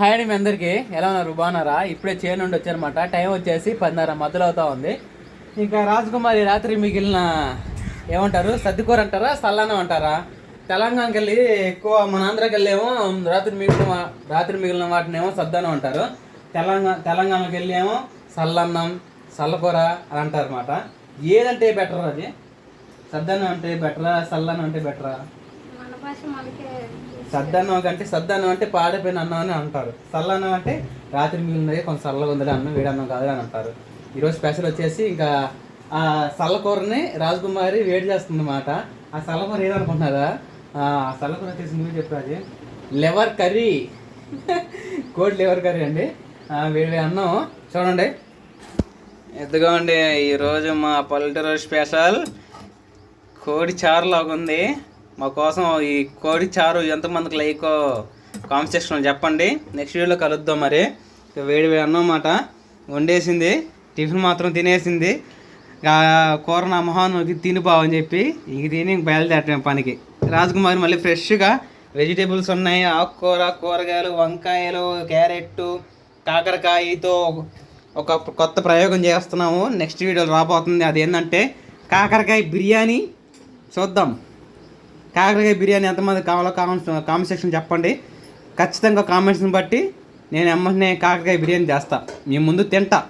Hi అండి మీ అందరికీ. ఎలా ఉన్నారు? బాగున్నారా? ఇప్పుడే చేను నుండి వచ్చారనమాట టైం వచ్చేసి పదిన్నర మధ్యలో అవుతా ఉంది. ఇంకా రాజకుమారి రాత్రి మిగిలిన ఏమంటారు? సర్దికూర అంటారా? సల్లానం అంటారా? తెలంగాణకి వెళ్ళి ఎక్కువ మన ఆంధ్రాకి వెళ్ళేమో రాత్రి మిగిలిన రాత్రి మిగిలిన వాటిని ఏమో సద్దనం అంటారు. తెలంగాణ తెలంగాణకి వెళ్ళేమో ఏమో సల్లన్నం సల్లకూర అని అంటారు అనమాట ఏదంటే బెటర్ అది? సద్దనం అంటే బెటరా? సల్లనం అంటే బెటరా? సద్దన్నం కంటే సద్దన్నం అంటే పాడైపోయిన అన్నం అని అంటారు. చల్లన్నం అంటే రాత్రి మిగిలినది కొంచెం చల్లగా ఉంది అన్నం వేడన్నం కాదు అని అంటారు. ఈరోజు స్పెషల్ వచ్చేసి ఇంకా ఆ చల్లకూరని రాజకుమారి వేడి చేస్తుంది అన్నమాట ఆ చల్లకూర ఏదనుకుంటున్నారా? ఆ చల్లకూర వచ్చేసి నువ్వు చెప్పాది లెవర్ కర్రీ. కోడి లెవర్ కర్రీ అండి. ఆ, వేడి అన్నం. చూడండి. ఎద్దుగోండి ఈరోజు మా పల్లెటూరు స్పెషల్ కోడి చారు లాగా ఉంది మా కోసం ఈ కోడి చారు ఎంతమందికి లైక్ కామెంట్ సెక్షన్లో చెప్పండి. నెక్స్ట్ వీడియోలో కలుద్దాం మరి. వేడి వేడి అన్నమాట. వండేసింది. టిఫిన్ మాత్రం తినేసింది. కూర నా మొహానికి తినిపోవని చెప్పి ఇంక తిని ఇంక బయలుదేరటం పనికి. రాజకుమారి మళ్ళీ ఫ్రెష్గా వెజిటేబుల్స్ ఉన్నాయి. ఆకుకూర కూరగాయలు వంకాయలు క్యారెట్ కాకరకాయతో ఒక కొత్త ప్రయోగం చేస్తున్నాము. నెక్స్ట్ వీడియోలో రాబోతుంది. అది ఏంటంటే కాకరకాయ బిర్యానీ చూద్దాం. కాకరకాయ బిర్యానీ ఎంతమంది కావాలో కామెంట్స్ కామెంట్ సెక్షన్ చెప్పండి. ఖచ్చితంగా కామెంట్స్ని బట్టి నేను ఎమ్మనే కాకరకాయ బిర్యానీ చేస్తా. మీ ముందు తింటా.